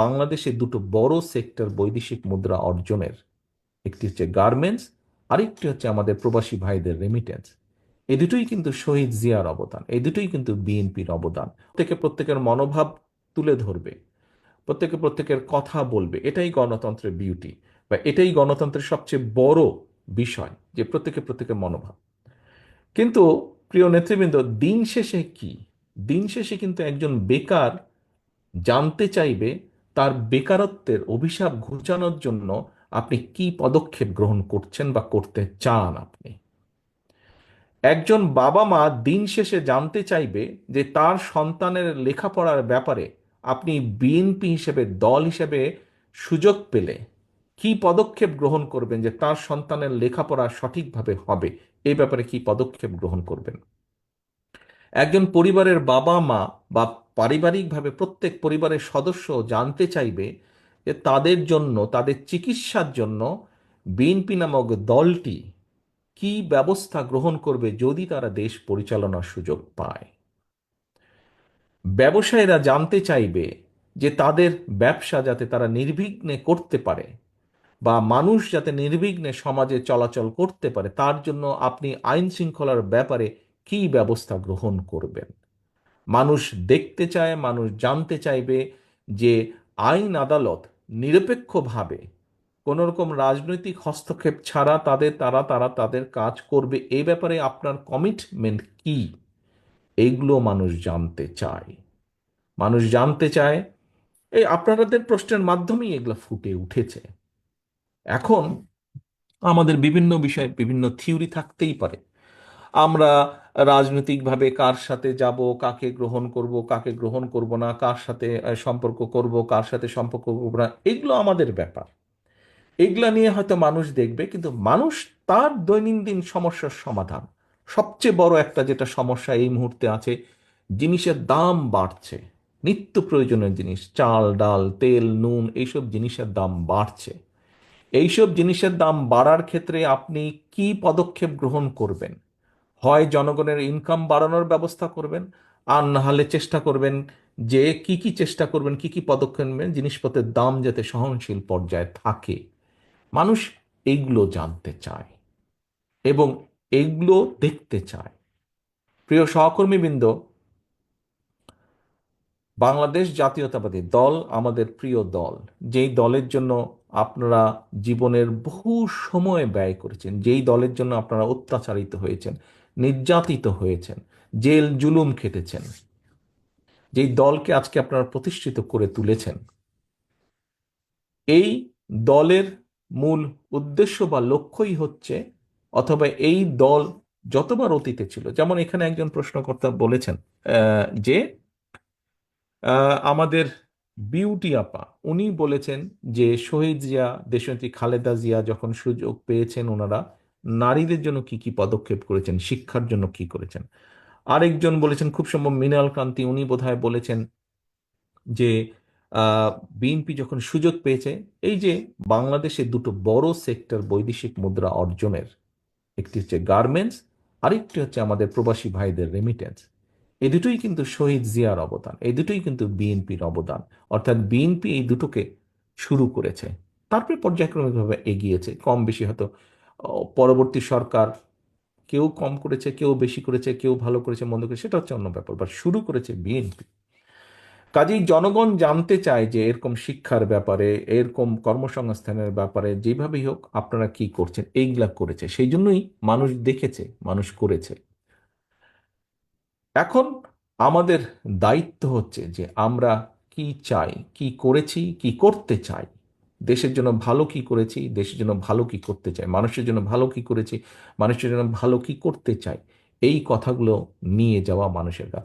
বাংলাদেশে দুটো বড় সেক্টর বৈদেশিক মুদ্রা অর্জনের, একটি হচ্ছে গার্মেন্টস আরেকটি হচ্ছে আমাদের প্রবাসী ভাইদের রেমিটেন্স এই দুটোই কিন্তু শহীদ জিয়ার অবদান এই দুটোই কিন্তু বিএনপির অবদান। প্রত্যেকে প্রত্যেকের মনোভাব তুলে ধরবে, প্রত্যেকে প্রত্যেকের কথা বলবে, এটাই গণতন্ত্রের বিউটি বা এটাই গণতন্ত্রের সবচেয়ে বড় বিষয়, যে প্রত্যেকে প্রত্যেকের মনোভাব। কিন্তু প্রিয় নেতৃবৃন্দ, দিন শেষে কি? দিন শেষে কিন্তু একজন বেকার জানতে চাইবে তার বেকারত্বের অভিশাপ ঘুচানোর জন্য আপনি কি পদক্ষেপ গ্রহণ করছেন বা করতে চান আপনি? একজন বাবা মা দিন শেষে জানতে চাইবে যে তার সন্তানের লেখাপড়ার ব্যাপারে আপনি বিএনপি হিসেবে দল হিসেবে সুযোগ পেলে কি পদক্ষেপ গ্রহণ করবেন যে তার সন্তানের লেখাপড়া সঠিকভাবে হবে? এই ব্যাপারে কি পদক্ষেপ গ্রহণ করবেন? একজন পরিবারের বাবা মা বা পারিবারিকভাবে প্রত্যেক পরিবারের সদস্য জানতে চাইবে যে তাদের জন্য, তাদের চিকিৎসার জন্য বিএনপি নামক দলটি কি ব্যবস্থা গ্রহণ করবে যদি তারা দেশ পরিচালনার সুযোগ পায়। ব্যবসায়ীরা জানতে চাইবে যে তাদের ব্যবসা যাতে তারা নির্বিঘ্নে করতে পারে বা মানুষ যাতে নির্বিঘ্নে সমাজে চলাচল করতে পারে, তার জন্য আপনি আইন শৃঙ্খলার ব্যাপারে কি ব্যবস্থা গ্রহণ করবেন? মানুষ দেখতে চায়, মানুষ জানতে চাইবে যে আইন আদালত নিরপেক্ষভাবে কোনো রকম রাজনৈতিক হস্তক্ষেপ ছাড়া তাদের, তারা তারা তাদের কাজ করবে। এই ব্যাপারে আপনার কমিটমেন্ট কি? এইগুলো মানুষ জানতে চায়। মানুষ জানতে চায়, এই আপনাদের প্রশ্নের মাধ্যমেই এগুলো ফুটে উঠেছে। এখন আমাদের বিভিন্ন বিষয়ে বিভিন্ন থিওরি থাকতেই পারে। আমরা রাজনৈতিকভাবে কার সাথে যাব, কাকে গ্রহণ করব, কাকে গ্রহণ করব না, কার সাথে সম্পর্ক করব, কার সাথে সম্পর্ক করব না, এগুলো আমাদের ব্যাপার। এগুলা নিয়ে হয়তো মানুষ দেখবে, কিন্তু মানুষ তার দৈনন্দিন সমস্যার সমাধান। সবচেয়ে বড় একটা যেটা সমস্যা এই মুহূর্তে আছে, জিনিসের দাম বাড়ছে। নিত্য প্রয়োজনীয় জিনিস, চাল, ডাল, তেল, নুন, এইসব জিনিসের দাম বাড়ছে। এইসব জিনিসের দাম বাড়ার ক্ষেত্রে আপনি কি পদক্ষেপ গ্রহণ করবেন? হয় জনগণের ইনকাম বাড়ানোর ব্যবস্থা করবেন, আর না হলে চেষ্টা করবেন যে কি কি চেষ্টা করবেন, কি কি পদক্ষেপ নেবেন, জিনিসপত্রের দাম যাতে সহনশীল পর্যায়ে থাকে। মানুষ এইগুলো জানতে চায় এবং এইগুলো দেখতে চায়। প্রিয় সহকর্মীবৃন্দ, বাংলাদেশ জাতীয়তাবাদী দল আমাদের প্রিয় দল। যেই দলের জন্য আপনারা জীবনের বহু সময় ব্যয় করেছেন, যেই দলের জন্য আপনারা অত্যাচারিত হয়েছেন নির্যাতিত হয়েছেন, জেল জুলুম খেটেছেন, যেই দলকে আজকে আপনারা প্রতিষ্ঠিত করে তুলেছেন, এই দলের মূল উদ্দেশ্য বা লক্ষ্যই হচ্ছে, অথবা এই দল যতবার অতীতে ছিল, যেমন এখানে একজন প্রশ্নকর্তা বলেছেন যে আমাদের বিউটি আপা, উনি বলেছেন যে শহীদ জিয়া, দেশনেত্রী খালেদা জিয়া যখন সুযোগ পেয়েছেন ওনারা নারীদের জন্য কি কি পদক্ষেপ করেছেন, শিক্ষার জন্য কি করেছেন? আরেকজন বলেছেন, খুব সম্ভব মৃণাল কান্তি উনি বোধহয় বলেছেন যে বিএনপি যখন সুযোগ পেয়েছে, এই যে বাংলাদেশে দুটো বড় সেক্টর বৈদেশিক মুদ্রা অর্জনের, একটি হচ্ছে গার্মেন্টস, আরেকটি হচ্ছে আমাদের প্রবাসী ভাইদের রেমিটেন্স এই দুটোই কিন্তু শহীদ জিয়ার অবদান এই দুটোই কিন্তু বিএনপির অবদান। অর্থাৎ বিএনপি এই দুটোকে শুরু করেছে, তারপরে পর্যায়ক্রমিকভাবে এগিয়েছে, কম বেশি হয়তো পরবর্তী সরকার কেউ কম করেছে, কেউ বেশি করেছে, কেউ ভালো করেছে, মন্দ করেছে, সেটা হচ্ছে অন্য ব্যাপার। বাট শুরু করেছে বিএনপি কাজেই জনগণ জানতে চায় যে এরকম শিক্ষার ব্যাপারে, এরকম কর্মসংস্থানের ব্যাপারে, যেভাবেই হোক আপনারা কি করছেন, এইগুলা করেছে। সেই জন্যই মানুষ দেখেছে, মানুষ করেছে। এখন আমাদের দায়িত্ব হচ্ছে যে আমরা কি চাই, কি করেছি, কি করতে চাই দেশের জন্য ভালো কি করেছি, দেশের জন্য ভালো কি করতে চাই, মানুষের জন্য ভালো কি করেছি, মানুষের জন্য ভালো কি করতে চাই, এই কথাগুলো নিয়ে যাওয়া মানুষের কাছে।